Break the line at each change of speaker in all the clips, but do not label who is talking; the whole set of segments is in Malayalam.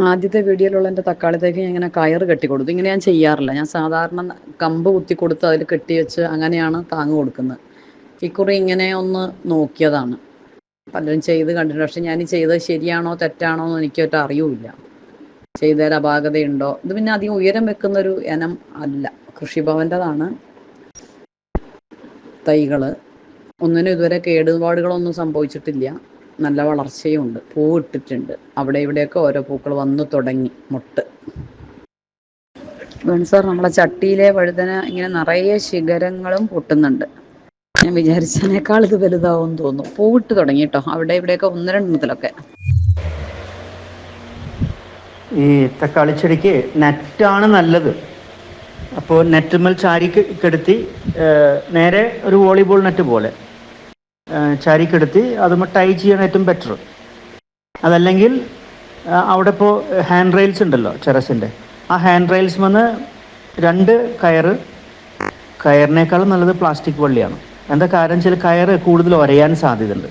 ആദ്യത്തെ വീഡിയോയിലുള്ള എന്റെ തക്കാളിത്തേക്ക് ഞാൻ ഇങ്ങനെ കയർ കെട്ടി കൊടുത്തു. ഇങ്ങനെ ഞാൻ ചെയ്യാറില്ല. ഞാൻ സാധാരണ കമ്പ് കുത്തി കൊടുത്ത് അതിൽ കെട്ടി വെച്ച് അങ്ങനെയാണ് താങ്ങ് കൊടുക്കുന്നത്. ഇക്കുറി ഇങ്ങനെ ഒന്ന് നോക്കിയതാണ്. പലരും ചെയ്ത് കണ്ടിട്ടുണ്ട്. പക്ഷെ ഞാൻ ചെയ്തത് ശരിയാണോ തെറ്റാണോ എന്ന് എനിക്കൊട്ട് അറിയില്ല. ചെയ്തതിൽ അപാകതയുണ്ടോ? ഇത് പിന്നെ അധികം ഉയരം വെക്കുന്ന ഒരു ഇനം അല്ല. കൃഷിഭവന്റെതാണ് തൈകൾ ഒന്നിനും ഇതുവരെ കേടുപാടുകളൊന്നും സംഭവിച്ചിട്ടില്ല. നല്ല വളർച്ചയുണ്ട് പൂവിട്ടിട്ടുണ്ട്. അവിടെ ഇവിടെയൊക്കെ ഓരോ പൂക്കൾ വന്നു തുടങ്ങി മുട്ട്. സാർ നമ്മളെ ചട്ടിയിലെ വഴുതന ഇങ്ങനെ നിറയെ ശിഖരങ്ങളും പൊട്ടുന്നുണ്ട്. ഞാൻ വിചാരിച്ചതിനേക്കാൾ ഇത് വലുതാവും തോന്നുന്നു. പൂവിട്ട് തുടങ്ങി കേട്ടോ അവിടെ ഇവിടെയൊക്കെ ഒന്ന് രണ്ടെണ്ണത്തിലൊക്കെ
ഈ തക്കാളി ചെടിക്ക് നെറ്റാണ് നല്ലത്. അപ്പോൾ നെറ്റുമ്മൽ ചാരി കെടുത്തി നേരെ ഒരു വോളിബോൾ നെറ്റ് പോലെ. ചാരി കെടുത്തി അതുമ്പോൾ ടൈ ചെയ്യണം ഏറ്റവും ബെറ്റർ അതല്ലെങ്കിൽ അവിടെ ഇപ്പോൾ ഹാൻഡ് റെയിൽസ് ഉണ്ടല്ലോ ചെറസിന്റെ ആ ഹാൻഡ് റെയിൽസ് വന്ന് രണ്ട് കയറ് കയറിനേക്കാളും നല്ലത് പ്ലാസ്റ്റിക് വള്ളിയാണ് എന്താ കാരണം ചില കയറ് കൂടുതൽ ഉരയാൻ സാധ്യതയുണ്ട്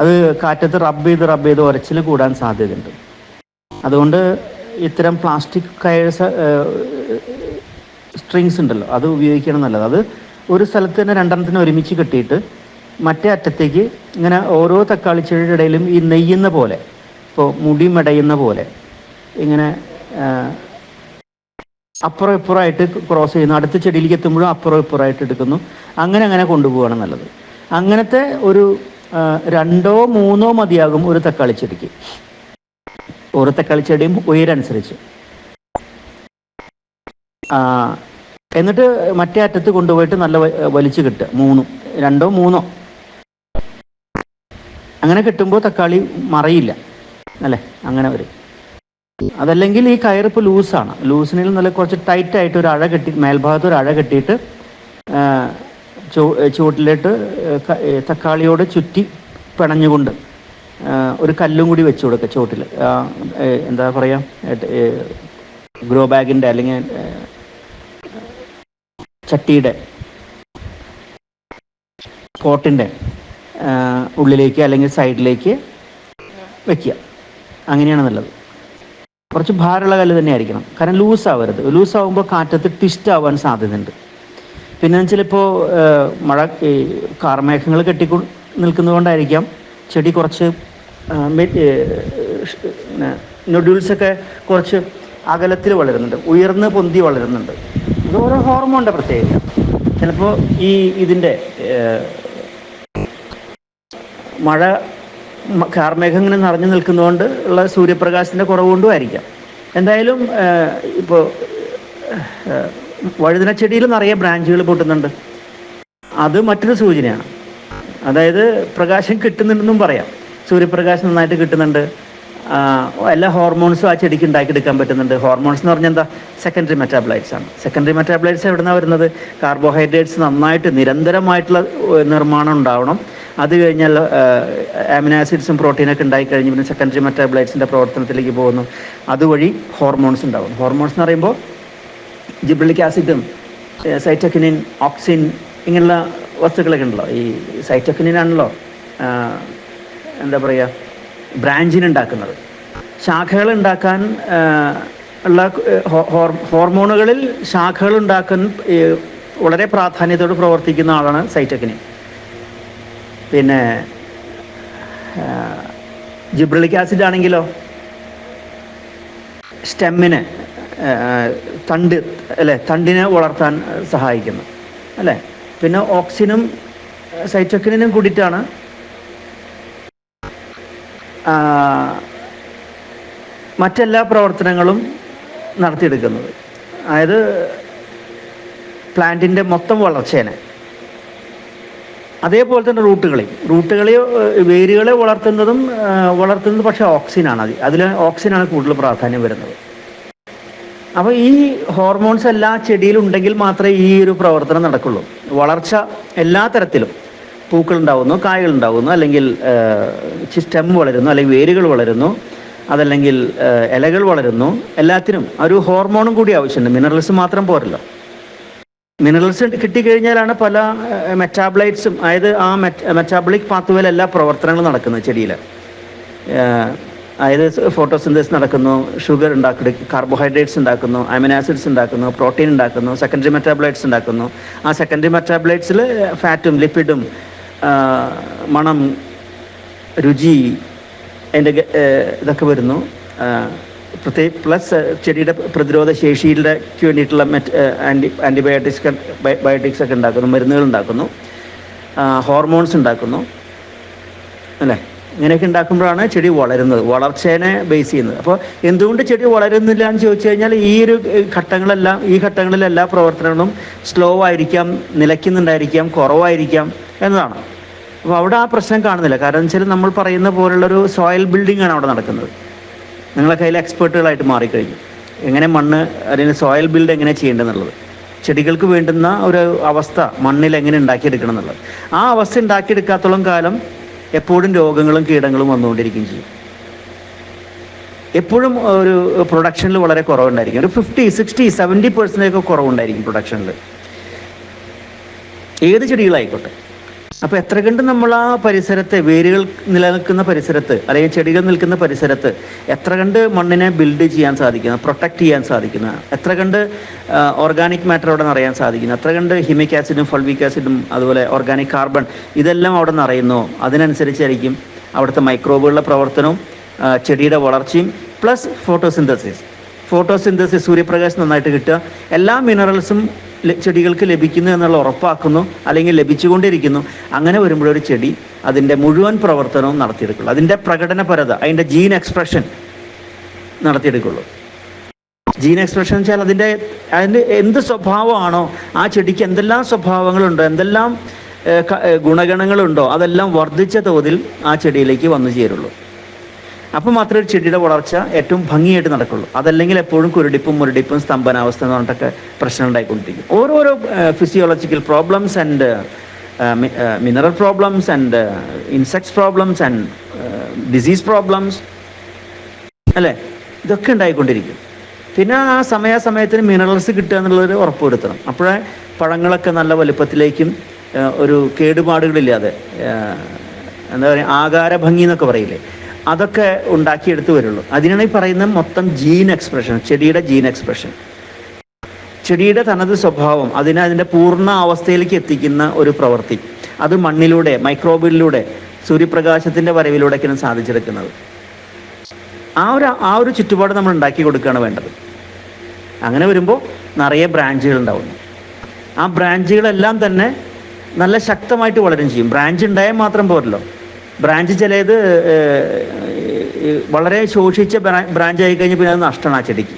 അത് കാറ്റത്ത് റബ്ബ് ചെയ്ത് റബ്ബ് ചെയ്ത് ഉരച്ചിൽ കൂടാൻ സാധ്യതയുണ്ട് അതുകൊണ്ട് ഇത്തരം പ്ലാസ്റ്റിക് കയർസ് സ്ട്രിങ്സ് ഉണ്ടല്ലോ അത് ഉപയോഗിക്കണം നല്ലത് അത് ഒരു സ്ഥലത്ത് തന്നെ രണ്ടെണ്ണത്തിന് ഒരുമിച്ച് കെട്ടിയിട്ട് മറ്റേ അറ്റത്തേക്ക് ഇങ്ങനെ ഓരോ തക്കാളി ചെടിയുടെ ഇടയിലും ഈ നെയ്യുന്ന പോലെ ഇപ്പോൾ മുടി മെടയുന്ന പോലെ ഇങ്ങനെ അപ്പുറം ഇപ്പുറമായിട്ട് ക്രോസ് ചെയ്യുന്നു. അടുത്ത ചെടിയിലേക്ക് എത്തുമ്പോഴും അപ്പുറം ഇപ്പുറമായിട്ട് എടുക്കുന്നു. അങ്ങനെ അങ്ങനെ കൊണ്ടുപോവുകയാണ് നല്ലത്. അങ്ങനത്തെ ഒരു രണ്ടോ മൂന്നോ മതിയാകും ഒരു തക്കാളി ചെടിക്ക്. ഓരോ തക്കാളി ചെടിയും ഉയരനുസരിച്ച്. എന്നിട്ട് മറ്റേ അറ്റത്ത് കൊണ്ടുപോയിട്ട് നല്ല വലിച്ചു കിട്ടുക. മൂന്നും രണ്ടോ മൂന്നോ. അങ്ങനെ കിട്ടുമ്പോൾ തക്കാളി മറയില്ല. അല്ലേ? അങ്ങനെ വരും. അതല്ലെങ്കിൽ ഈ കയറിപ്പോൾ ലൂസാണ്. ലൂസിനിൽ നല്ല കുറച്ച് ടൈറ്റായിട്ട് ഒരു അഴ കെട്ടി മേൽഭാഗത്ത് ഒരു അഴ കെട്ടിയിട്ട് ചുവട്ടിലിട്ട് തക്കാളിയോട് ചുറ്റി പിണഞ്ഞുകൊണ്ട് ഒരു കല്ലും കൂടി വെച്ചു കൊടുക്കുക ചുവട്ടിൽ. എന്താ പറയുക ഗ്രോ ബാഗിന്റെ അല്ലെങ്കിൽ ചട്ടിയുടെ പോട്ടിന്റെ ഉള്ളിലേക്ക് അല്ലെങ്കിൽ സൈഡിലേക്ക് വെക്കുക. അങ്ങനെയാണ് നല്ലത്. കുറച്ച് ഭാരമുള്ള കല്ല് തന്നെ ആയിരിക്കണം. കാരണം ലൂസ് ആവരുത്. ലൂസ് ആവുമ്പോൾ കാറ്റത്ത് ട്വിസ്റ്റ് ആവാൻ സാധ്യതയുണ്ട്. പിന്നെ വെച്ചാൽ ഇപ്പോൾ മഴ കാർമേഘങ്ങൾ കെട്ടി നിൽക്കുന്നതുകൊണ്ടായിരിക്കാം ചെടി കുറച്ച് നൊഡ്യൂൾസൊക്കെ കുറച്ച് അകലത്തിൽ വളരുന്നുണ്ട്. ഉയർന്ന് പൊന്തി വളരുന്നുണ്ട്. ഇത് ഓരോ ഹോർമോണിന്റെ പ്രത്യേകത ചിലപ്പോൾ ഈ ഇതിന്റെ മഴ കാർമേഘം ഇങ്ങനെ നിറഞ്ഞു നിൽക്കുന്നതുകൊണ്ട് ഉള്ള സൂര്യപ്രകാശത്തിന്റെ കുറവുകൊണ്ടും ആയിരിക്കാം എന്തായാലും ഇപ്പോൾ വഴുതന ചെടിയിൽ നിറയെ ബ്രാഞ്ചുകൾ പൊട്ടുന്നുണ്ട്. അത് മറ്റൊരു സൂചനയാണ്. അതായത് പ്രകാശം കിട്ടുന്നുണ്ടെന്നും പറയാം. സൂര്യപ്രകാശം നന്നായിട്ട് കിട്ടുന്നുണ്ട്. എല്ലാ ഹോർമോൺസും ആ ചെടിക്ക് ഉണ്ടാക്കിയെടുക്കാൻ പറ്റുന്നുണ്ട്. ഹോർമോൺസ് എന്ന് പറഞ്ഞാൽ എന്താ? സെക്കൻഡറി മെറ്റാബ്ലൈറ്റ്സ് ആണ്. സെക്കൻഡറി മെറ്റാബ്ലൈറ്റ്സ് നിന്നാണ് വരുന്നത്? കാർബോഹൈഡ്രേറ്റ്സ് നന്നായിട്ട് നിരന്തരമായിട്ടുള്ള നിർമ്മാണം ഉണ്ടാവണം. അത് കഴിഞ്ഞാൽ അമിനോ ആസിഡ്സും പ്രോട്ടീനൊക്കെ ഉണ്ടായി കഴിഞ്ഞ് പിന്നെ സെക്കൻഡറി മെറ്റാബ്ലൈറ്റ്സിന്റെ പ്രവർത്തനത്തിലേക്ക് പോകുന്നു. അതുവഴി ഹോർമോൺസ് ഉണ്ടാകും. ഹോർമോൺസ് എന്ന് പറയുമ്പോൾ ജിബ്രലിക് ആസിഡും സൈറ്റോക്കിനിൻ ഓക്സിൻ ഇങ്ങനെയുള്ള വസ്തുക്കളൊക്കെ ഉണ്ടല്ലോ. ഈ സൈറ്റോക്കിനിൻ ആണല്ലോ എന്താ പറയുക ബ്രാഞ്ചിനുണ്ടാക്കുന്നത് ശാഖകൾ ഉണ്ടാക്കാൻ ഉള്ള ഹോർമോണുകളിൽ ശാഖകൾ ഉണ്ടാക്കാൻ വളരെ പ്രാധാന്യത്തോട് പ്രവർത്തിക്കുന്ന ആളാണ് സൈറ്റോക്കിനിൻ പിന്നെ ജിബ്രലിക് ആസിഡ് ആണെങ്കിലോ? സ്റ്റെമ്മിന് തണ്ട് അല്ലേ തണ്ടിനെ വളർത്താൻ സഹായിക്കുന്നു അല്ലേ? പിന്നെ ഓക്സിനും സൈറ്റോക്കിനും കൂടിയിട്ടാണ് മറ്റെല്ലാ പ്രവർത്തനങ്ങളും നടത്തിയെടുക്കുന്നത്. അതായത് പ്ലാന്റിന്റെ മൊത്തം വളർച്ചേനെ അതേപോലെ തന്നെ റൂട്ടുകളെ. റൂട്ടുകളെ വേരുകളെ വളർത്തുന്നതും വളർത്തുന്നത് പക്ഷേ ഓക്സിനാണ് അത്. അതിൽ ഓക്സിനാണ് കൂടുതൽ പ്രാധാന്യം വരുന്നത്. അപ്പോൾ ഈ ഹോർമോൺസ് എല്ലാ ചെടിയിലുണ്ടെങ്കിൽ മാത്രമേ ഈ ഒരു പ്രവർത്തനം നടക്കുള്ളൂ. വളർച്ച എല്ലാ തരത്തിലും. പൂക്കൾ ഉണ്ടാവുന്നു കായകൾ ഉണ്ടാവുന്നു അല്ലെങ്കിൽ സ്റ്റെം വളരുന്നു അല്ലെങ്കിൽ വേരുകൾ വളരുന്നു അതല്ലെങ്കിൽ ഇലകൾ വളരുന്നു. എല്ലാത്തിനും ഒരു ഹോർമോണും കൂടി ആവശ്യമുണ്ട്. മിനറൽസ് മാത്രം പോരല്ലോ. മിനറൽസ് കിട്ടിക്കഴിഞ്ഞാലാണ് പല മെറ്റാബ്ലൈറ്റ്സും അതായത് ആ മെറ്റാബോളിക് പാത്തുവേൽ എല്ലാ പ്രവർത്തനങ്ങളും നടക്കുന്നത് ചെടിയിൽ അതായത് ഫോട്ടോസിന്തസിസ് നടക്കുന്നു ഷുഗർ ഉണ്ടാക്കുന്നു കാർബോഹൈഡ്രേറ്റ്സ് ഉണ്ടാക്കുന്നു അമിനാസിഡ്സ് ഉണ്ടാക്കുന്നു പ്രോട്ടീൻ ഉണ്ടാക്കുന്നു സെക്കൻഡറി മെറ്റാബ്ലൈറ്റ്സ് ഉണ്ടാക്കുന്നു. ആ സെക്കൻഡറി മെറ്റാബ്ലൈറ്റ്സിൽ ഫാറ്റും ലിപ്പിഡും മണം രുചി അതിന്റെ ഇതൊക്കെ വരുന്നു. പ്രത്യേക പ്ലസ് ചെടിയുടെ പ്രതിരോധ ശേഷിയുടെ വേണ്ടിയിട്ടുള്ള മെറ്റ് ആന്റി ആന്റിബയോട്ടിക്സ് ബയോട്ടിക്സ് ഒക്കെ ഉണ്ടാക്കുന്നു മരുന്നുകൾ ഉണ്ടാക്കുന്നു ഹോർമോൺസ് ഉണ്ടാക്കുന്നു അല്ലേ? ഇങ്ങനെയൊക്കെ ഉണ്ടാക്കുമ്പോഴാണ് ചെടി വളരുന്നത് വളർച്ചേനെ ബേസ് ചെയ്യുന്നത്. അപ്പോൾ എന്തുകൊണ്ട് ചെടി വളരുന്നില്ല എന്ന് ചോദിച്ചു കഴിഞ്ഞാൽ ഈ ഒരു ഘട്ടങ്ങളെല്ലാം ഈ ഘട്ടങ്ങളിൽ എല്ലാ പ്രവർത്തനങ്ങളും സ്ലോ ആയിരിക്കാം നിലയ്ക്കുന്നുണ്ടായിരിക്കാം കുറവായിരിക്കാം എന്നതാണ്. അപ്പോൾ അവിടെ ആ പ്രശ്നം കാണുന്നില്ല. കാരണം വെച്ചാൽ നമ്മൾ പറയുന്ന പോലുള്ളൊരു സോയിൽ ബിൽഡിംഗ് ആണ് അവിടെ നടക്കുന്നത്. നിങ്ങളെ കയ്യിൽ എക്സ്പേർട്ടുകളായിട്ട് മാറിക്കഴിഞ്ഞു. എങ്ങനെ മണ്ണ് അല്ലെങ്കിൽ സോയിൽ ബിൽഡ് എങ്ങനെ ചെയ്യേണ്ടതെന്നുള്ളത്. ചെടികൾക്ക് വേണ്ടുന്ന ഒരു അവസ്ഥ മണ്ണിൽ എങ്ങനെ ഉണ്ടാക്കിയെടുക്കണം എന്നുള്ളത് ആ അവസ്ഥ ഉണ്ടാക്കിയെടുക്കാത്തോളം കാലം എപ്പോഴും രോഗങ്ങളും കീടങ്ങളും വന്നുകൊണ്ടിരിക്കുകയും ചെയ്യും. എപ്പോഴും ഒരു പ്രൊഡക്ഷനിൽ വളരെ കുറവുണ്ടായിരിക്കും. ഒരു ഫിഫ്റ്റി സിക്സ്റ്റി സെവന്റി പെർസെന്റേജ് ഒക്കെ കുറവുണ്ടായിരിക്കും പ്രൊഡക്ഷനിൽ ഏത് ചെടികളായിക്കോട്ടെ. അപ്പോൾ എത്ര കണ്ട് നമ്മൾ ആ പരിസരത്തെ വേരുകൾ നിലനിൽക്കുന്ന പരിസരത്ത് അല്ലെങ്കിൽ ചെടികൾ നിൽക്കുന്ന പരിസരത്ത് എത്ര കണ്ട് മണ്ണിനെ ബിൽഡ് ചെയ്യാൻ സാധിക്കുന്ന പ്രൊട്ടക്റ്റ് ചെയ്യാൻ സാധിക്കുന്ന എത്ര കണ്ട് ഓർഗാനിക് മാറ്റർ അവിടെ നിറയാൻ സാധിക്കുന്നു എത്ര കണ്ട് ഹിമിക് ആസിഡും ഫൾവിക് ആസിഡും അതുപോലെ ഓർഗാനിക് കാർബൺ ഇതെല്ലാം അവിടെ നിറയുന്നു. അതിനനുസരിച്ചായിരിക്കും അവിടുത്തെ മൈക്രോബുകളുടെ പ്രവർത്തനവും ചെടിയുടെ വളർച്ചയും പ്ലസ് ഫോട്ടോസിന്തസിസ് ഫോട്ടോസിന്തസിസ് സൂര്യപ്രകാശം നന്നായിട്ട് കിട്ടുക. എല്ലാ മിനറൽസും ചെടികൾക്ക് ലഭിക്കുന്നു എന്നുള്ള ഉറപ്പാക്കുന്നു അല്ലെങ്കിൽ ലഭിച്ചുകൊണ്ടിരിക്കുന്നു. അങ്ങനെ വരുമ്പോഴൊരു ചെടി അതിന്റെ മുഴുവൻ പ്രവർത്തനവും നടത്തിയെടുക്കുള്ളൂ. അതിന്റെ പ്രകടനപരത അതിന്റെ ജീൻ എക്സ്പ്രഷൻ നടത്തിയെടുക്കുള്ളൂ. ജീൻ എക്സ്പ്രഷൻ വെച്ചാൽ അതിന്റെ അതിന്റെ എന്ത് സ്വഭാവമാണോ ആ ചെടിക്ക് എന്തെല്ലാം സ്വഭാവങ്ങളുണ്ടോ എന്തെല്ലാം ഗുണഗണങ്ങളുണ്ടോ അതെല്ലാം വർദ്ധിച്ച തോതിൽ ആ ചെടിയിലേക്ക് വന്നു ചേരുള്ളൂ. അപ്പോൾ മാത്രമേ ഒരു ചെടിയുടെ വളർച്ച ഏറ്റവും ഭംഗിയായിട്ട് നടക്കുള്ളൂ. അതല്ലെങ്കിൽ എപ്പോഴും കുരുടിപ്പും മുരടിപ്പും സ്തംഭനാവസ്ഥ എന്ന് പറഞ്ഞിട്ടൊക്കെ പ്രശ്നം ഉണ്ടായിക്കൊണ്ടിരിക്കും. ഓരോരോ physiological problems and mineral problems and insects problems and disease problems അല്ലേ? ഇതൊക്കെ ഉണ്ടായിക്കൊണ്ടിരിക്കും. പിന്നെ ആ സമയാസമയത്തിന് മിനറൽസ് കിട്ടുക എന്നുള്ളൊരു ഉറപ്പ് വരുത്തണം അപ്പോഴേ പഴങ്ങളൊക്കെ നല്ല വലുപ്പത്തിലേക്കും ഒരു കേടുപാടുകളില്ലാതെ എന്താ പറയുക ആകാര ഭംഗി എന്നൊക്കെ പറയില്ലേ? അതൊക്കെ ഉണ്ടാക്കിയെടുത്ത് വരുള്ളൂ. അതിനാണ് ഈ പറയുന്ന മൊത്തം ജീൻ എക്സ്പ്രഷൻ ചെടിയുടെ ജീൻ എക്സ്പ്രഷൻ. ചെടിയുടെ തനത് സ്വഭാവം അതിനെ അതിന്റെ പൂർണ അവസ്ഥയിലേക്ക് എത്തിക്കുന്ന ഒരു പ്രവൃത്തി അത് മണ്ണിലൂടെ മൈക്രോബിലൂടെ സൂര്യപ്രകാശത്തിന്റെ വരവിലൂടെയൊക്കെയാണ് സാധിച്ചെടുക്കുന്നത്. ആ ഒരു ആ ഒരു ചുറ്റുപാട് നമ്മൾ ഉണ്ടാക്കി കൊടുക്കുകയാണ് വേണ്ടത്. അങ്ങനെ വരുമ്പോൾ നിറയെ ബ്രാഞ്ചുകൾ ഉണ്ടാവുന്നു. ആ ബ്രാഞ്ചുകളെല്ലാം തന്നെ നല്ല ശക്തമായിട്ട് വളരും ചെയ്യും. ബ്രാഞ്ച് ഉണ്ടായാൽ മാത്രം പോരല്ലോ. ബ്രാഞ്ച് ചിലത് വളരെ ശോഷിച്ച ബ്രാഞ്ച് ആയി കഴിഞ്ഞാൽ പിന്നെ അത് നഷ്ടമാണ് ആ ചെടിക്ക്.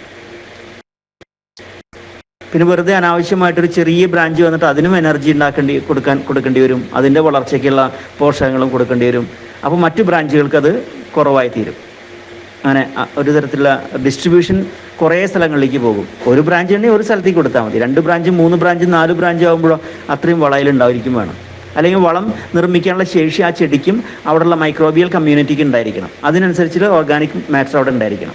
പിന്നെ വെറുതെ അനാവശ്യമായിട്ടൊരു ചെറിയ ബ്രാഞ്ച് വന്നിട്ട് അതിനും എനർജി ഉണ്ടാക്കേണ്ടി കൊടുക്കാൻ കൊടുക്കേണ്ടി വരും. അതിന്റെ വളർച്ചയ്ക്കുള്ള പോഷകങ്ങളും കൊടുക്കേണ്ടി വരും. അപ്പോൾ മറ്റു ബ്രാഞ്ചുകൾക്ക് അത് കുറവായി തീരും. അങ്ങനെ ഒരു തരത്തിലുള്ള ഡിസ്ട്രിബ്യൂഷൻ കുറേ സ്ഥലങ്ങളിലേക്ക് പോകും. ഒരു ബ്രാഞ്ച് ഉണ്ടെങ്കിൽ ഒരു സ്ഥലത്തേക്ക് കൊടുത്താൽ മതി. രണ്ട് ബ്രാഞ്ച് മൂന്ന് ബ്രാഞ്ച് നാല് ബ്രാഞ്ച് ആകുമ്പോഴോ അത്രയും വളയിലുണ്ടായിരിക്കും വേണം. അല്ലെങ്കിൽ വളം നിർമ്മിക്കാനുള്ള ശേഷി ആ ചെടിക്കും അവിടെയുള്ള മൈക്രോബിയൽ കമ്മ്യൂണിറ്റിക്ക് ഉണ്ടായിരിക്കണം. അതിനനുസരിച്ച് ഓർഗാനിക് മാറ്റർ അവിടെ ഉണ്ടായിരിക്കണം.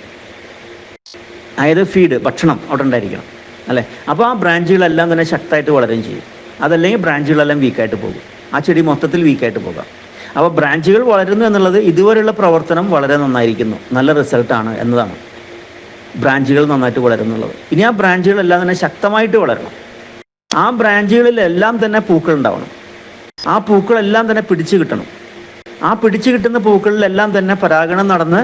അതായത് ഫീഡ് ഭക്ഷണം അവിടെ ഉണ്ടായിരിക്കണം. അല്ലേ? അപ്പോൾ ആ ബ്രാഞ്ചുകളെല്ലാം തന്നെ ശക്തമായിട്ട് വളരുകയും ചെയ്യും. അതല്ലെങ്കിൽ ബ്രാഞ്ചുകളെല്ലാം വീക്കായിട്ട് പോകും. ആ ചെടി മൊത്തത്തിൽ വീക്കായിട്ട് പോകാം. അപ്പോൾ ബ്രാഞ്ചുകൾ വളരുന്നു എന്നുള്ളത് ഇതുവരെയുള്ള പ്രവർത്തനം വളരെ നന്നായിരിക്കുന്നു. നല്ല റിസൾട്ടാണ് എന്നതാണ്. ബ്രാഞ്ചുകൾ നന്നായിട്ട് വളരുന്നുള്ളത് ഇനി ആ ബ്രാഞ്ചുകളെല്ലാം തന്നെ ശക്തമായിട്ട് വളരണം. ആ ബ്രാഞ്ചുകളിലെല്ലാം തന്നെ പൂക്കൾ ഉണ്ടാവണം. ആ പൂക്കളെല്ലാം തന്നെ പിടിച്ചു കിട്ടണം. ആ പിടിച്ചു കിട്ടുന്ന പൂക്കളിലെല്ലാം തന്നെ പരാഗണം നടന്ന്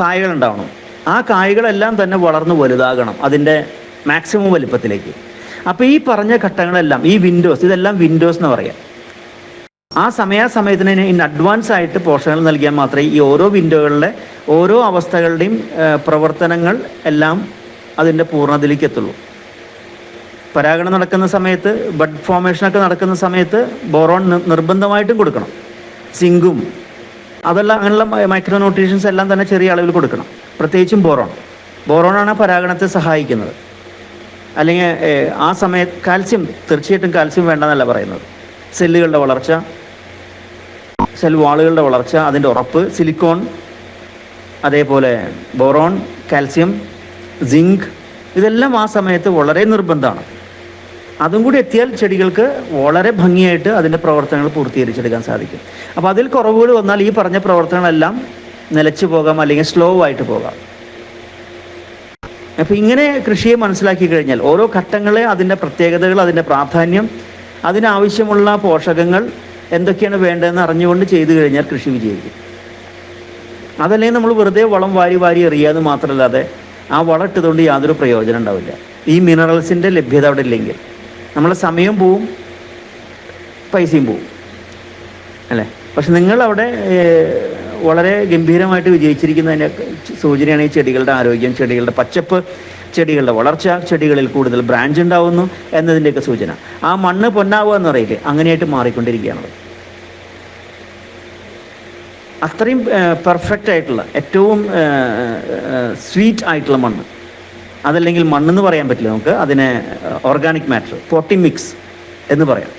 കായകൾ ഉണ്ടാവണം ആ കായകളെല്ലാം തന്നെ വളർന്ന് വലുതാകണം അതിന്റെ മാക്സിമം വലുപ്പത്തിലേക്ക്. അപ്പോൾ ഈ പറഞ്ഞ ഘട്ടങ്ങളെല്ലാം ഈ വിൻഡോസ് ഇതെല്ലാം വിൻഡോസ് എന്ന് പറയാം. ആ സമയാസമയത്തിന് ഇൻ അഡ്വാൻസ് ആയിട്ട് പോഷകങ്ങൾ നൽകിയാൽ മാത്രമേ ഈ ഓരോ വിൻഡോകളിലെ ഓരോ അവസ്ഥകളുടെയും പ്രവർത്തനങ്ങൾ എല്ലാം അതിന്റെ പൂർണതയിലേക്ക് എത്തുള്ളൂ. പരാഗണം നടക്കുന്ന സമയത്ത് ബഡ് ഫോർമേഷനൊക്കെ നടക്കുന്ന സമയത്ത് ബോറോൺ നിർബന്ധമായിട്ടും കൊടുക്കണം. സിങ്കും. അതെല്ലാം അങ്ങനെയുള്ള മൈക്രോ ന്യൂട്രീഷൻസ് എല്ലാം തന്നെ ചെറിയ അളവിൽ കൊടുക്കണം. പ്രത്യേകിച്ചും ബോറോൺ ബോറോണാണ് പരാഗണത്തെ സഹായിക്കുന്നത്. അല്ലെങ്കിൽ ആ സമയത്ത് കാൽസ്യം തീർച്ചയായിട്ടും കാൽസ്യം വേണ്ടെന്നല്ല പറയുന്നത്. സെല്ലുകളുടെ വളർച്ച സെൽ വാളുകളുടെ വളർച്ച അതിന്റെ ഉറപ്പ് സിലിക്കോൺ അതേപോലെ ബോറോൺ കാൽസ്യം സിങ്ക് ഇതെല്ലാം ആ സമയത്ത് വളരെ നിർബന്ധമാണ്. അതും കൂടി എത്തിയാൽ ചെടികൾക്ക് വളരെ ഭംഗിയായിട്ട് അതിന്റെ പ്രവർത്തനങ്ങൾ പൂർത്തീകരിച്ചെടുക്കാൻ സാധിക്കും. അപ്പോൾ അതിൽ കുറവുകൾ വന്നാൽ ഈ പറഞ്ഞ പ്രവർത്തനങ്ങളെല്ലാം നിലച്ചു പോകാം അല്ലെങ്കിൽ സ്ലോ ആയിട്ട് പോകാം. അപ്പോൾ ഇങ്ങനെ കൃഷിയെ മനസ്സിലാക്കി കഴിഞ്ഞാൽ ഓരോ ഘട്ടങ്ങളെ അതിന്റെ പ്രത്യേകതകൾ അതിന്റെ പ്രാധാന്യം അതിനാവശ്യമുള്ള പോഷകങ്ങൾ എന്തൊക്കെയാണ് വേണ്ടതെന്ന് അറിഞ്ഞുകൊണ്ട് ചെയ്തു കഴിഞ്ഞാൽ കൃഷി വിജയിക്കും. അതല്ലെങ്കിൽ നമ്മൾ വെറുതെ വളം വാരി വാരി എറിയാതെ മാത്രമല്ലാതെ ആ വളം ഇട്ടതുകൊണ്ട് യാതൊരു പ്രയോജനം ഉണ്ടാവില്ല. ഈ മിനറൽസിന്റെ ലഭ്യത അവിടെ ഇല്ലെങ്കിൽ. നമ്മളെ സമയം പോവും പൈസയും പോവും. അല്ലേ? പക്ഷെ നിങ്ങൾ അവിടെ വളരെ ഗംഭീരമായിട്ട് വിജയിച്ചിരിക്കുന്നതിന്റെ സൂചനയാണ് ഈ ചെടികളുടെ ആരോഗ്യം ചെടികളുടെ പച്ചപ്പ് ചെടികളുടെ വളർച്ച ചെടികളിൽ കൂടുതൽ ബ്രാഞ്ച് ഉണ്ടാവുന്നു എന്നതിന്റെയൊക്കെ സൂചന. ആ മണ്ണ് പൊന്നാവുക എന്ന് പറയില്ലേ? അങ്ങനെയായിട്ട് മാറിക്കൊണ്ടിരിക്കുകയാണത് അത്രയും പെർഫെക്റ്റ് ആയിട്ടുള്ള ഏറ്റവും സ്വീറ്റ് ആയിട്ടുള്ള മണ്ണ്. അതല്ലെങ്കിൽ മണ്ണെന്ന് പറയാൻ പറ്റില്ല. നമുക്ക് അതിനെ ഓർഗാനിക് മാറ്റർ പോട്ടി മിക്സ് എന്ന് പറയാം.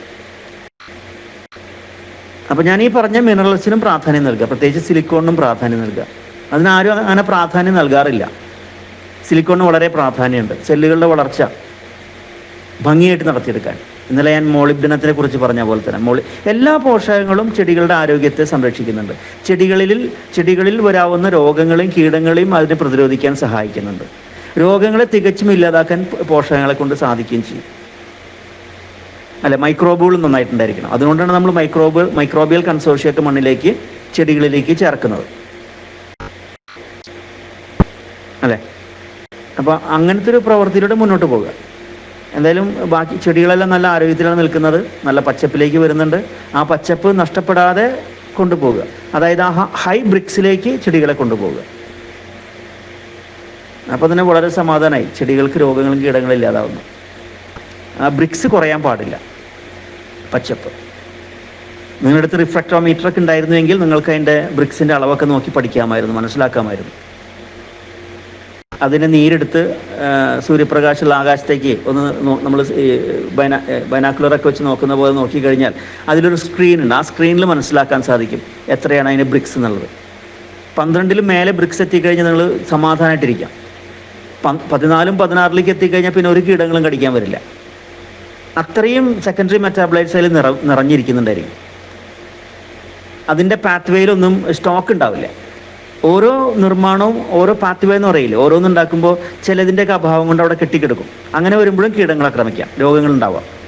അപ്പോൾ ഞാൻ ഈ പറഞ്ഞ മിനറൽസിനും പ്രാധാന്യം നൽകുക പ്രത്യേകിച്ച് സിലിക്കോണിനും പ്രാധാന്യം നൽകുക അതിനാരും അങ്ങനെ പ്രാധാന്യം നൽകാറില്ല. സിലിക്കോണിന് വളരെ പ്രാധാന്യമുണ്ട്. സെല്ലുകളുടെ വളർച്ച ഭംഗിയായിട്ട് നടത്തിയെടുക്കാൻ. ഇന്നലെ ഞാൻ മോളിബ്ഡനത്തിനെ കുറിച്ച് പറഞ്ഞ പോലെ തന്നെ. മോളി എല്ലാ പോഷകങ്ങളും ചെടികളുടെ ആരോഗ്യത്തെ സംരക്ഷിക്കുന്നുണ്ട്. ചെടികളിൽ ചെടികളിൽ വരാവുന്ന രോഗങ്ങളെയും കീടങ്ങളെയും അതിനെ പ്രതിരോധിക്കാൻ സഹായിക്കുന്നുണ്ട്. രോഗങ്ങളെ തികച്ചും ഇല്ലാതാക്കാൻ പോഷകങ്ങളെ കൊണ്ട് സാധിക്കുകയും ചെയ്യും. അല്ല മൈക്രോബുകൾ നന്നായിട്ടുണ്ടായിരിക്കണം. അതുകൊണ്ടാണ് നമ്മൾ മൈക്രോബ് മൈക്രോബിയൽ കൺസോർഷ്യമൊക്കെ മണ്ണിലേക്ക് ചെടികളിലേക്ക് ചേർക്കുന്നത്. അല്ലെ? അപ്പോൾ അങ്ങനത്തെ ഒരു പ്രവൃത്തിയിലൂടെ മുന്നോട്ട് പോകുക എന്തായാലും ബാക്കി ചെടികളെല്ലാം നല്ല ആരോഗ്യത്തിലാണ് നിൽക്കുന്നത്. നല്ല പച്ചപ്പിലേക്ക് വരുന്നുണ്ട്. ആ പച്ചപ്പ് നഷ്ടപ്പെടാതെ കൊണ്ടുപോകുക അതായത് ആ ഹൈ ബ്രിക്സിലേക്ക് ചെടികളെ കൊണ്ടുപോകുക അപ്പോൾ തന്നെ വളരെ സമാധാനമായി ചെടികൾക്ക് രോഗങ്ങളും കീടങ്ങളും ഇല്ലാതാവുന്നു. ആ ബ്രിക്സ് കുറയാൻ പാടില്ല. പച്ചപ്പ്. നിങ്ങളുടെ അടുത്ത് റിഫ്ലക്ടോമീറ്റർ ഒക്കെ ഉണ്ടായിരുന്നുവെങ്കിൽ നിങ്ങൾക്ക് അതിന്റെ ബ്രിക്സിന്റെ അളവൊക്കെ നോക്കി പഠിക്കാമായിരുന്നു മനസ്സിലാക്കാമായിരുന്നു. അതിനെ നീരെടുത്ത് സൂര്യപ്രകാശമുള്ള ആകാശത്തേക്ക് ഒന്ന് നമ്മൾ ബൈനാക്കുലറൊക്കെ വെച്ച് നോക്കുന്ന പോലെ നോക്കിക്കഴിഞ്ഞാൽ അതിലൊരു സ്ക്രീൻ ഉണ്ട്. ആ സ്ക്രീനിൽ മനസ്സിലാക്കാൻ സാധിക്കും എത്രയാണ് അതിന് ബ്രിക്സ് എന്നുള്ളത്. പന്ത്രണ്ടിലും മേലെ ബ്രിക്സ് എത്തിക്കഴിഞ്ഞാൽ നിങ്ങൾ സമാധാനമായിട്ടിരിക്കാം പതിനാലും പതിനാറിലേക്ക് എത്തിക്കഴിഞ്ഞാൽ പിന്നെ ഒരു കീടങ്ങളും കടിക്കാൻ വരില്ല. അത്രയും സെക്കൻഡറി മെറ്റാബിലൈറ്റ്സ് അതിൽ നിറ നിറഞ്ഞിരിക്കുന്നുണ്ടായിരിക്കും. അതിന്റെ പാത്വേയിലൊന്നും സ്റ്റോക്ക് ഉണ്ടാവില്ല. ഓരോ നിർമ്മാണവും ഓരോ പാത്വേ എന്ന് പറയില്ല ഓരോന്നുണ്ടാക്കുമ്പോൾ ചിലതിന്റെയൊക്കെ അഭാവം കൊണ്ട് അവിടെ കെട്ടിക്കിടക്കും. അങ്ങനെ വരുമ്പോഴും കീടങ്ങൾ ആക്രമിക്കാം രോഗങ്ങൾ ഉണ്ടാവാം.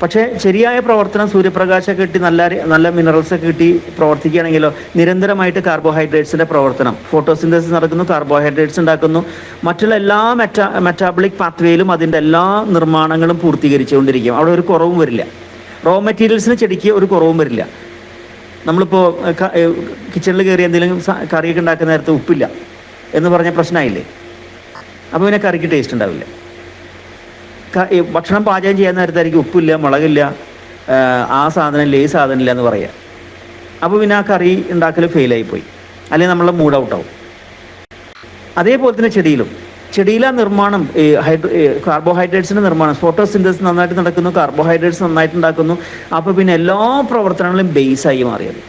പക്ഷേ ശരിയായ പ്രവർത്തനം സൂര്യപ്രകാശമൊക്കെ കിട്ടി നല്ല നല്ല മിനറൽസ് ഒക്കെ കിട്ടി പ്രവർത്തിക്കുകയാണെങ്കിലോ നിരന്തരമായിട്ട് കാർബോഹൈഡ്രേറ്റ്സിന്റെ പ്രവർത്തനം. ഫോട്ടോസിന്തസിസ് നടക്കുന്നു കാർബോഹൈഡ്രേറ്റ്സ് ഉണ്ടാക്കുന്നു. മറ്റുള്ള എല്ലാ മെറ്റാ മെറ്റാബ്ലിക് പാത്വേയിലും അതിന്റെ എല്ലാ നിർമ്മാണങ്ങളും പൂർത്തീകരിച്ചുകൊണ്ടിരിക്കും. അവിടെ ഒരു കുറവും വരില്ല. റോ മെറ്റീരിയൽസിന് ചെടിക്ക് ഒരു കുറവും വരില്ല. നമ്മളിപ്പോൾ കിച്ചണിൽ കയറി എന്തെങ്കിലും കറിയൊക്കെ ഉണ്ടാക്കുന്ന നേരത്തെ ഉപ്പില്ല എന്ന് പറഞ്ഞ പ്രശ്നമായില്ലേ? അപ്പോൾ പിന്നെ കറിക്ക് ടേസ്റ്റ് ഉണ്ടാവില്ല. ഈ ഭക്ഷണം പാചകം ചെയ്യാൻ നേരത്തായിരിക്കും ഉപ്പില്ല മുളകില്ല ആ, സാധനമില്ല ഈ സാധനം ഇല്ല എന്ന് പറയുക അപ്പോൾ പിന്നെ ആ കറി ഉണ്ടാക്കൽ ഫെയിലായിപ്പോയി. അല്ലെങ്കിൽ നമ്മളെ മൂഡ് ഔട്ടാവും അതേപോലെ തന്നെ ചെടിയിലും. ചെടിയിലെ നിർമ്മാണം ഹൈഡ്രോ കാർബോഹൈഡ്രേറ്റ്സിന്റെ നിർമ്മാണം. ഫോട്ടോസിന്തസിസ് നന്നായിട്ട് നടക്കുന്നു കാർബോഹൈഡ്രേറ്റ്സ് നന്നായിട്ട് ഉണ്ടാക്കുന്നു. അപ്പോൾ പിന്നെ എല്ലാ പ്രവർത്തനങ്ങളും ബേസായി മാറിയത്.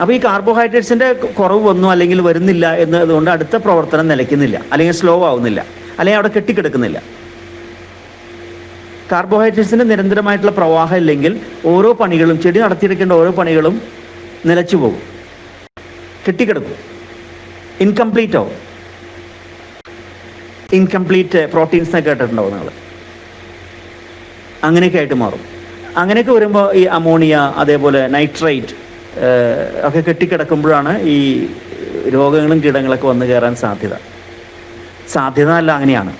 അപ്പോൾ ഈ കാർബോഹൈഡ്രേറ്റ്സിന്റെ കുറവ് വന്നു അല്ലെങ്കിൽ വരുന്നില്ല എന്നതുകൊണ്ട് അടുത്ത പ്രവർത്തനം നിലയ്ക്കുന്നില്ല. അല്ലെങ്കിൽ സ്ലോ ആവുന്നില്ല. അല്ലെങ്കിൽ അവിടെ കെട്ടിക്കിടക്കുന്നില്ല. കാർബോഹൈഡ്രേറ്റ്സിന്റെ നിരന്തരമായിട്ടുള്ള പ്രവാഹം ഇല്ലെങ്കിൽ ഓരോ പണികളും ചെടി നടത്തിയെടുക്കേണ്ട ഓരോ പണികളും നിലച്ചു പോകും. കെട്ടിക്കിടക്കും. ഇൻകംപ്ലീറ്റ് ആവും. ഇൻകംപ്ലീറ്റ് പ്രോട്ടീൻസ് എന്നൊക്കെ കേട്ടിട്ടുണ്ടാവും നിങ്ങൾ അങ്ങനെയൊക്കെ ആയിട്ട് മാറും. അങ്ങനെയൊക്കെ വരുമ്പോൾ ഈ അമോണിയ അതേപോലെ നൈട്രൈറ്റ് ഒക്കെ കെട്ടിക്കിടക്കുമ്പോഴാണ് ഈ രോഗങ്ങളും കീടങ്ങളൊക്കെ വന്നു കയറാൻ സാധ്യത. സാധ്യത അല്ല അങ്ങനെയാണ്.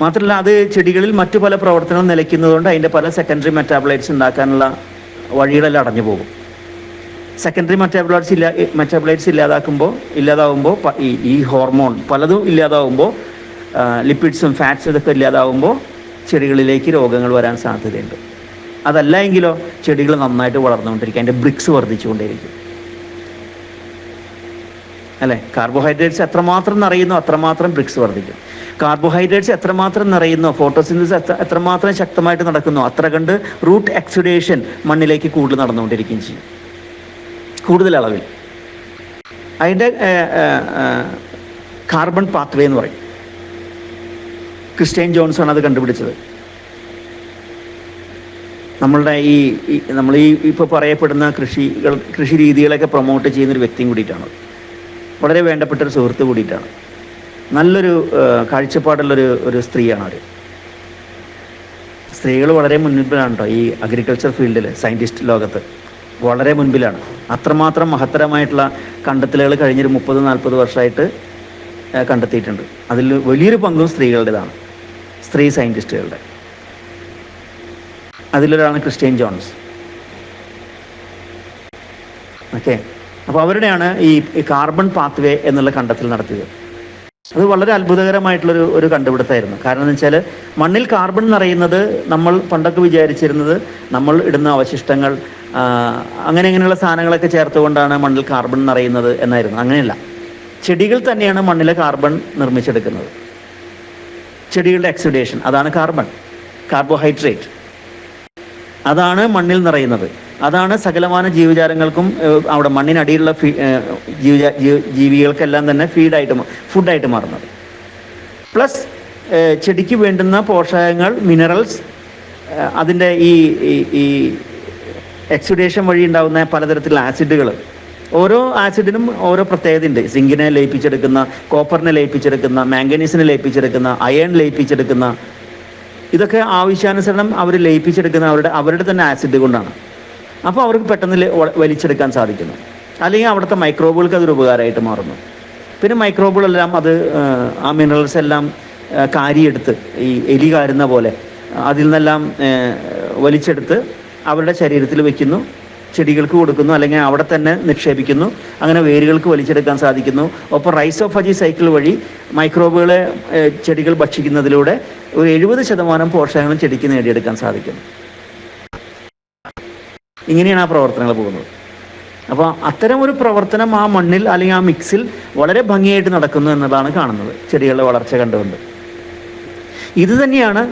മാത്രമല്ല അത് ചെടികളിൽ മറ്റു പല പ്രവർത്തനങ്ങൾ നിലയ്ക്കുന്നതുകൊണ്ട് അതിന്റെ പല സെക്കൻഡറി മെറ്റാബിലൈറ്റ്സ് ഉണ്ടാക്കാനുള്ള വഴികളെല്ലാം അടഞ്ഞു പോകും. സെക്കൻഡറി മെറ്റാബിലൈറ്റ്സ് ഇല്ല മെറ്റാബിലൈറ്റ്സ് ഇല്ലാതാക്കുമ്പോൾ ഇല്ലാതാവുമ്പോൾ ഈ ഹോർമോൺ പലതും ഇല്ലാതാവുമ്പോൾ ലിപ്പിഡ്സും ഫാറ്റ്സും ഇതൊക്കെ ഇല്ലാതാവുമ്പോൾ ചെടികളിലേക്ക് രോഗങ്ങൾ വരാൻ സാധ്യതയുണ്ട്. അതല്ല എങ്കിലോ ചെടികൾ നന്നായിട്ട് വളർന്നുകൊണ്ടിരിക്കും അതിന്റെ ബ്രിക്സ് വർദ്ധിച്ചുകൊണ്ടേയിരിക്കും. അല്ലേ? കാർബോഹൈഡ്രേറ്റ്സ് എത്രമാത്രം നിറയുന്നു അത്രമാത്രം ബ്രിക്സ് വർദ്ധിക്കും. കാർബോഹൈഡ്രേറ്റ്സ് എത്രമാത്രം നിറയുന്നു ഫോട്ടോസിന്തസിസ് എത്ര എത്രമാത്രം ശക്തമായിട്ട് നടക്കുന്നു അത്ര കണ്ട് റൂട്ട് എക്സുഡേഷൻ മണ്ണിലേക്ക് കൂടുതൽ നടന്നുകൊണ്ടിരിക്കുകയും ചെയ്യും. കൂടുതൽ അളവിൽ. അതിന്റെ കാർബൺ പാത്വേ എന്ന് പറയും. ക്രിസ്റ്റ്യൻ ജോൺസൺ അത് കണ്ടുപിടിച്ചത്. നമ്മളുടെ ഈ നമ്മൾ ഈ ഇപ്പോൾ പറയപ്പെടുന്ന കൃഷികൾ കൃഷി രീതികളൊക്കെ പ്രൊമോട്ട് ചെയ്യുന്ന ഒരു വ്യക്തിയും കൂടിയിട്ടാണ്. വളരെ വേണ്ടപ്പെട്ട ഒരു സുഹൃത്ത് കൂടിയിട്ടാണ്. നല്ലൊരു കാഴ്ചപ്പാടുള്ളൊരു ഒരു സ്ത്രീയാണ് അവർ സ്ത്രീകൾ വളരെ മുൻപിലാണ് കേട്ടോ ഈ അഗ്രികൾച്ചർ ഫീൽഡിൽ സയന്റിസ്റ്റ് ലോകത്ത്. വളരെ മുൻപിലാണ്. അത്രമാത്രം മഹത്തരമായിട്ടുള്ള കണ്ടെത്തലുകൾ കഴിഞ്ഞൊരു മുപ്പത് നാൽപ്പത് വർഷമായിട്ട് കണ്ടെത്തിയിട്ടുണ്ട്. അതിൽ വലിയൊരു പങ്കും സ്ത്രീകളുടേതാണ്. സ്ത്രീ സയന്റിസ്റ്റുകളുടെ അതിലൊരാളാണ് ക്രിസ്ത്യൻ ജോൺസ്. ഓക്കെ? അപ്പോൾ അവരുടെയാണ് ഈ കാർബൺ പാത്വേ എന്നുള്ള കണ്ടെത്തൽ നടത്തിയത്. അത് വളരെ അത്ഭുതകരമായിട്ടുള്ളൊരു ഒരു കണ്ടുപിടുത്തമായിരുന്നു കാരണം എന്ന് വെച്ചാൽ മണ്ണിൽ കാർബൺ നിറയുന്നത് നമ്മൾ പണ്ടൊക്കെ വിചാരിച്ചിരുന്നത് നമ്മൾ ഇടുന്ന അവശിഷ്ടങ്ങൾ അങ്ങനെ ഇങ്ങനെയുള്ള സാധനങ്ങളൊക്കെ ചേർത്തുകൊണ്ടാണ് മണ്ണിൽ കാർബൺ നിറയുന്നത് എന്നായിരുന്നു. അങ്ങനെയല്ല. ചെടികൾ തന്നെയാണ് മണ്ണിലെ കാർബൺ നിർമ്മിച്ചെടുക്കുന്നത്. ചെടികളുടെ എക്സിഡേഷൻ അതാണ് കാർബൺ കാർബോഹൈഡ്രേറ്റ്. അതാണ് മണ്ണിൽ നിറയുന്നത്. അതാണ് സകലമാന ജീവജാലങ്ങൾക്കും അവിടെ മണ്ണിനടിയിലുള്ള ഫീ ജീവജാ ജീവ- ജീവികൾക്കെല്ലാം തന്നെ ഫീഡായിട്ട് ഫുഡായിട്ട് മാറുന്നത്. പ്ലസ് ചെടിക്ക് വേണ്ടുന്ന പോഷകങ്ങൾ മിനറൽസ് അതിന്റെ ഈ ഈ- ഈ എക്സുഡേഷൻ വഴി ഉണ്ടാകുന്ന പലതരത്തിലുള്ള ആസിഡുകൾ. ഓരോ ആസിഡിനും ഓരോ പ്രത്യേകത ഉണ്ട് സിങ്കിനെ ലയിപ്പിച്ചെടുക്കുന്ന കോപ്പറിനെ ലയിപ്പിച്ചെടുക്കുന്ന മാംഗനീസിനെ ലയിപ്പിച്ചെടുക്കുന്ന അയൺ ലയിപ്പിച്ചെടുക്കുന്ന ഇതൊക്കെ ആവശ്യാനുസരണം അവർ ലയിപ്പിച്ചെടുക്കുന്ന അവരുടെ അവരുടെ തന്നെ ആസിഡ് കൊണ്ടാണ്. അപ്പോൾ അവർക്ക് പെട്ടെന്ന് വലിച്ചെടുക്കാൻ സാധിക്കുന്നു. അല്ലെങ്കിൽ അവിടുത്തെ മൈക്രോബുകൾക്ക് അതൊരു ഉപകാരമായിട്ട് മാറുന്നു. പിന്നെ മൈക്രോബുകളെല്ലാം അത് ആ, മിനറൽസ് എല്ലാം കാരിയെടുത്ത് ഈ എലി കാരുന്ന പോലെ അതിൽ നിന്നെല്ലാം വലിച്ചെടുത്ത് അവരുടെ ശരീരത്തിൽ വയ്ക്കുന്നു ചെടികൾക്ക് കൊടുക്കുന്നു അല്ലെങ്കിൽ അവിടെ തന്നെ നിക്ഷേപിക്കുന്നു അങ്ങനെ വേരുകൾക്ക് വലിച്ചെടുക്കാൻ സാധിക്കുന്നു. ഒപ്പം റൈസ് ഓഫ് അജി സൈക്കിൾ വഴി മൈക്രോബുകളെ ചെടികൾ ഭക്ഷിക്കുന്നതിലൂടെ ഒരു എഴുപത് ശതമാനം പോഷകങ്ങളും ചെടിക്ക് നേടിയെടുക്കാൻ സാധിക്കുന്നു. ഇങ്ങനെയാണ് ആ പ്രവർത്തനങ്ങൾ പോകുന്നത്. അപ്പോൾ അത്തരം ഒരു പ്രവർത്തനം ആ മണ്ണിൽ അല്ലെങ്കിൽ ആ മിക്സിൽ വളരെ ഭംഗിയായിട്ട് നടക്കുന്നു എന്നതാണ് കാണുന്നത്. ചെടികളുടെ വളർച്ച കണ്ടുകൊണ്ട്. ഇത് തന്നെയാണ്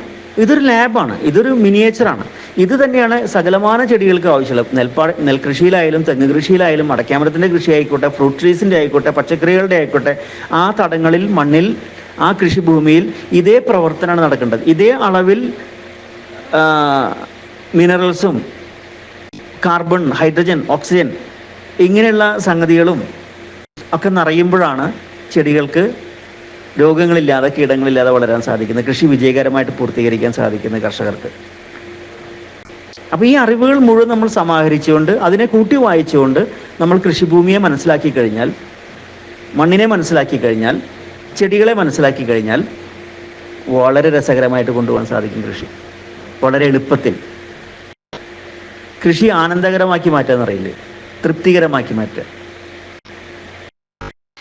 ഇതൊരു ലാബാണ് ഇതൊരു മിനിയേച്ചറാണ്. ഇത് തന്നെയാണ് സകലമാന ചെടികൾക്ക് ആവശ്യമുള്ളത്. നെൽപ്പാ നെൽകൃഷിയിലായാലും തെങ്ങ് കൃഷിയിലായാലും അടയ്ക്കാമരത്തിന്റെ കൃഷി ആയിക്കോട്ടെ ഫ്രൂട്ട് ട്രീസിന്റെ ആയിക്കോട്ടെ പച്ചക്കറികളുടെ ആയിക്കോട്ടെ ആ തടങ്ങളിൽ മണ്ണിൽ ആ കൃഷിഭൂമിയിൽ ഇതേ പ്രവർത്തനമാണ് നടക്കേണ്ടത്. ഇതേ അളവിൽ മിനറൽസും കാർബൺ ഹൈഡ്രജൻ ഓക്സിജൻ ഇങ്ങനെയുള്ള സംഗതികളും ഒക്കെ നിറയുമ്പോഴാണ് ചെടികൾക്ക് രോഗങ്ങളില്ലാതെ കീടങ്ങളില്ലാതെ വളരാൻ സാധിക്കുന്നത് കൃഷി വിജയകരമായിട്ട് പൂർത്തീകരിക്കാൻ സാധിക്കുന്നത് കർഷകർക്ക്. അപ്പോൾ ഈ അറിവുകൾ മുഴുവൻ നമ്മൾ സമാഹരിച്ചുകൊണ്ട് അതിനെ കൂട്ടി വായിച്ചുകൊണ്ട് നമ്മൾ കൃഷിഭൂമിയെ മനസ്സിലാക്കി കഴിഞ്ഞാൽ മണ്ണിനെ മനസ്സിലാക്കി കഴിഞ്ഞാൽ ചെടികളെ മനസ്സിലാക്കി കഴിഞ്ഞാൽ വളരെ രസകരമായിട്ട് കൊണ്ടുപോകാൻ സാധിക്കും കൃഷി. വളരെ എളുപ്പത്തിൽ. കൃഷി ആനന്ദകരമാക്കി മാറ്റാന്ന് അറിയില്ലേ തൃപ്തികരമാക്കി മാറ്റുക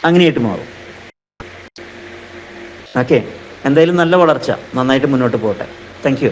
അങ്ങനെയായിട്ട് മാറും. ഓക്കെ. എന്തായാലും നല്ല വളർച്ച. നന്നായിട്ട് മുന്നോട്ട് പോകട്ടെ താങ്ക്